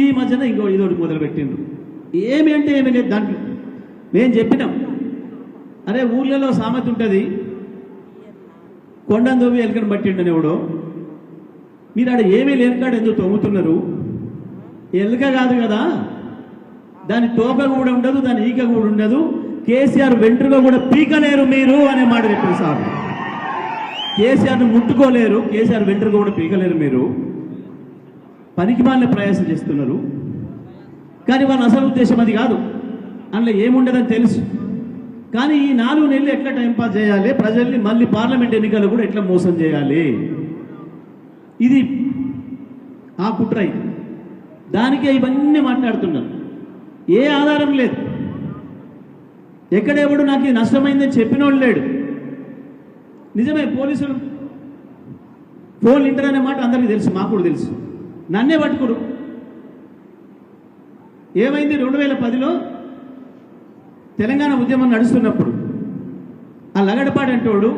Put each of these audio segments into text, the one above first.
ఈ మధ్యన ఇంకో ఇదోటి మొదలు పెట్టిండ్రు ఏమి అంటే ఏమి లేదు దాంట్లో. మేము చెప్పినాం. అరే ఊర్లలో సామెత ఉంటుంది. కొండను తోమి ఎలకని పట్టిండని ఎవడో. మీరు ఆడ ఏమీ లేనికాడ ఎందుకు తవ్వుతున్నారు? ఎలుక కాదు కదా. దాని తోక కూడా ఉండదు దాని ఈక కూడా ఉండదు. కేసీఆర్ వెంట్రుక కూడా పీకలేరు మీరు అనే మాట చెప్పారు సార్. కేసీఆర్ను ముట్టుకోలేరు కేసీఆర్ వెంట్రుక కూడా పీకలేరు మీరు. పనికి మాలిన ప్రయాసం చేస్తున్నారు. కానీ వాళ్ళ అసలు ఉద్దేశం అది కాదు. అందులో ఏముండదని తెలుసు. కానీ ఈ నాలుగు నెలలు ఎట్లా టైంపాస్ చేయాలి? ప్రజల్ని మళ్ళీ పార్లమెంట్ ఎన్నికలు కూడా ఎట్లా మోసం చేయాలి? ఇది ఆ కుట్ర ఇది. దానికే ఇవన్నీ మాట్లాడుతున్నారు ఏ ఆధారం లేదు. ఎక్కడెవడు నాకు ఇది నష్టమైందని చెప్పినోడు లేడు. నిజమే పోలీసులు ఫోన్ ఇంటర్ అనే మాట అందరికీ తెలుసు మాకు కూడా తెలుసు. నన్నే పట్టుకురు ఏమైంది రెండు వేల పదిలో తెలంగాణ ఉద్యమం నడుస్తున్నప్పుడు. ఆ లగడపాడు అంటోడు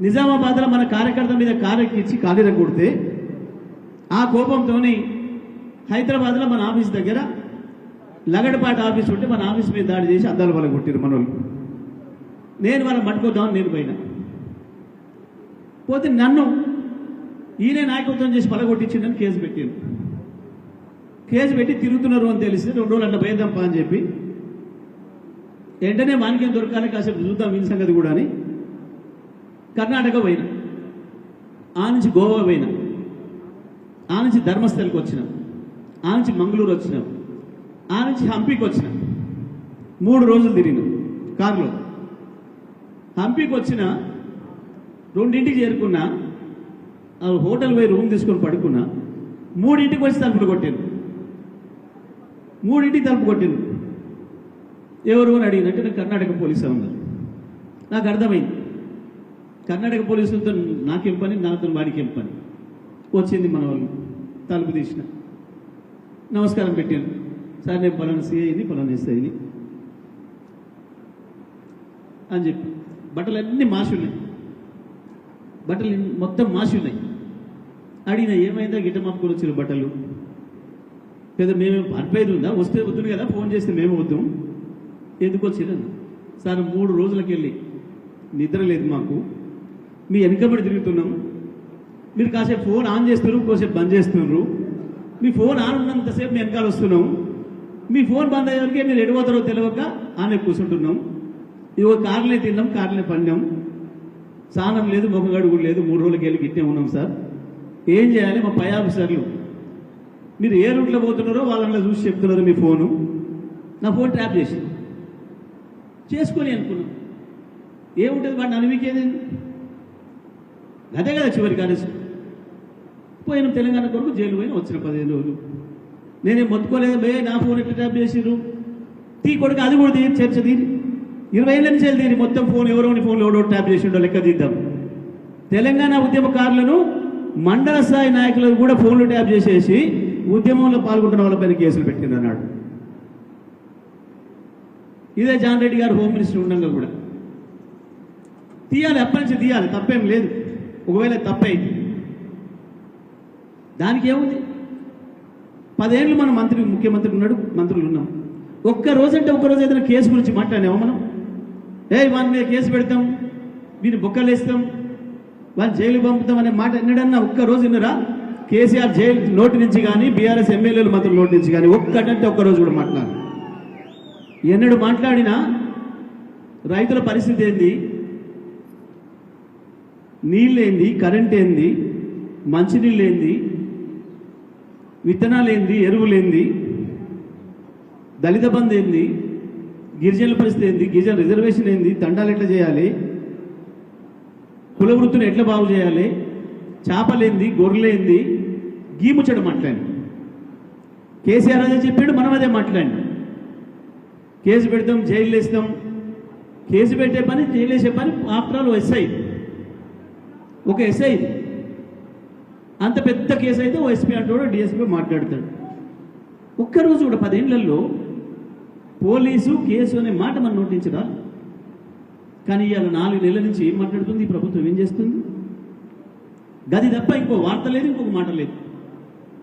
నిజామాబాద్లో మన కార్యకర్త మీద కారెక్కిచ్చి కాలిర కొడితే ఆ కోపంతో హైదరాబాద్లో మన ఆఫీస్ దగ్గర లగడపాటి ఆఫీస్ ఉంటే మన ఆఫీస్ మీద దాడి చేసి అద్దాలు వాళ్ళ కొట్టిరు మన నేను వాళ్ళని పట్టుకోద్దామని నేను పోయినా. పోతే నన్ను ఈయనే నాయకత్వం చేసి పలగొట్టించిందని కేసు పెట్టింది కేసు పెట్టి తిరుగుతున్నారు అని తెలిసి రెండు రోజులు అంటే పోయేద్దాంపా అని చెప్పి వెంటనే వానికేం దొరకాలి కాసేపు చూద్దాం వీని సంగతి కూడా అని కర్ణాటక పోయిన. ఆ నుంచి గోవా పోయిన. ఆ నుంచి ధర్మస్థలికి వచ్చినాం. ఆ నుంచి మంగళూరు వచ్చినాం. ఆ నుంచి హంపీకి వచ్చినాం. మూడు రోజులు తిరిగినాం కారులో. హంపీకి వచ్చిన రెండింటికి చేరుకున్నా హోటల్ పోయి రూమ్ తీసుకొని పడుకున్నా మూడింటికి వచ్చి తలుపులు కొట్టాను మూడింటికి తలుపు కొట్టాను ఎవరు అని అడిగినట్టు నాకు కర్ణాటక పోలీసు ఉన్నారు నాకు అర్థమైంది. కర్ణాటక పోలీసులతో నాకేం పని? నాతో వాడికి ఏం పని? వచ్చింది మన వాళ్ళు. తలుపు తీసిన. నమస్కారం పెట్టాను సార్ నేను పలానా సిఐని పలానా ఎస్ఐని అని చెప్పి. బట్టలు అన్నీ మాసి ఉన్నాయి బట్టలు మొత్తం మాసి ఉన్నాయి అడిగిన ఏమైందా? గిట్ట మాపుకొని వచ్చిన బట్టలు. పెద్ద మేము అనిపోయేది ఉందా? వస్తే వద్దును కదా? ఫోన్ చేస్తే మేము వద్దాం. ఎందుకు వచ్చిరన్న సార్ మూడు రోజులకి వెళ్ళి నిద్ర లేదు మాకు. మీ వెనకబడి తిరుగుతున్నాం. మీరు కాసేపు ఫోన్ ఆన్ చేస్తున్నారు కాసేపు బంద్ చేస్తున్నారు. మీ ఫోన్ ఆన్ ఉన్నంతసేపు మేము వెనకాల వస్తున్నాం. మీ ఫోన్ బంద్ అయ్యేవరకే మీరు ఎడిపోతారో తెలియక ఆమె కూర్చుంటున్నాం. ఇదిగో కార్లే తిన్నాం కార్లే పండాం స్నానం లేదు ముఖగడు కూడా లేదు. మూడు రోజులకి వెళ్ళి గిట్టే ఉన్నాం సార్. ఏం చేయాలి? మా పై ఆఫీసర్లు. మీరు ఏ రూట్లో పోతున్నారో వాళ్ళని చూసి చెప్తున్నారు మీ ఫోను. నా ఫోన్ ట్యాప్ చేసి. చేసుకొని అనుకున్నాం. ఏముంటుంది వాడిని అనివికేది అదే కదా చివరి అనేసి పోయిన తెలంగాణ కొరకు జైలు పోయిన వచ్చిన పదిహేను రోజులు. నేనేం మొత్తుకోలేదు బే నా ఫోన్ ఎట్లా ట్యాప్ చేసిరు తీ కొడుకు అది కూడా తీరి చర్చ తీరి ఇరవై ఏళ్ళ నుంచి వెళ్ళి తీరి మొత్తం ఫోన్ ఎవరోని ఫోన్లో ఎవడో ట్యాప్ చేసిండో లెక్క తీద్దాం. తెలంగాణ ఉద్యమకారులను మండల స్థాయి నాయకులకు కూడా ఫోన్లు ట్యాప్ చేసేసి ఉద్యమంలో పాల్గొంటున్న వాళ్ళపైన కేసులు పెట్టింది అన్నాడు ఇదే జాన్ రెడ్డి గారు హోమ్ మినిస్టర్ ఉండగా కూడా. తీయాలి అప్పటి నుంచి తీయాలి తప్పేం లేదు. ఒకవేళ తప్పైంది దానికి ఏముంది? పదేళ్ళు మన మంత్రి ముఖ్యమంత్రి ఉన్నాడు మంత్రులు ఉన్నాం. ఒక్క రోజంటే ఒక్క రోజు ఏదైనా కేసు గురించి మాట్లాడినామా మనం? ఏ వాని మీద కేసు పెడతాం వీని బొక్కలేస్తాం వాళ్ళు జైలు పంపుతాం అనే మాట ఎన్నడన్నా ఒక్క రోజు విన్నరా కేసీఆర్ జైలు నోటి నుంచి కానీ బీఆర్ఎస్ ఎమ్మెల్యేలు మాత్రం నోటి నుంచి కానీ ఒక్కటంటే ఒక్క రోజు కూడా మాట్లాడు ఎన్నడు మాట్లాడినా రైతుల పరిస్థితి ఏంది? నీళ్ళేంది కరెంట్ ఏంది? మంచినీళ్ళు ఏంది? విత్తనాలు ఏంది? ఎరువులేంది దళిత బంధు ఏంది? గిరిజనుల పరిస్థితి ఏంది? గిరిజన రిజర్వేషన్ ఏంది? తండాలు ఎట్లా చేయాలి? కుల వృత్తిని ఎట్లా బాగు చేయాలి? చేపలేంది గొర్రెలేంది? గీముచ్చడం మాట్లాడి. కేసీఆర్ అదే చెప్పాడు మనం అదే మాట్లాడి. కేసు పెడతాం జైలు వేస్తాం కేసు పెట్టే పని జైలు వేసే పని ఆఫ్టర్ ఆల్ ఎస్ఐ ఒక ఎస్ఐ అంత పెద్ద కేసు అయితే ఓ ఎస్పీ అంటాడు డిఎస్పీ మాట్లాడతాడు. ఒక్కరోజు కూడా పదేళ్ళలో పోలీసు కేసు అనే మాట మనం నోటించరా కానీ ఇవాళ నాలుగు నెలల నుంచి ఏం మాట్లాడుతుంది? ఈ ప్రభుత్వం ఏం చేస్తుంది? గది తప్ప ఇంకో వార్త లేదు ఇంకొక మాట లేదు.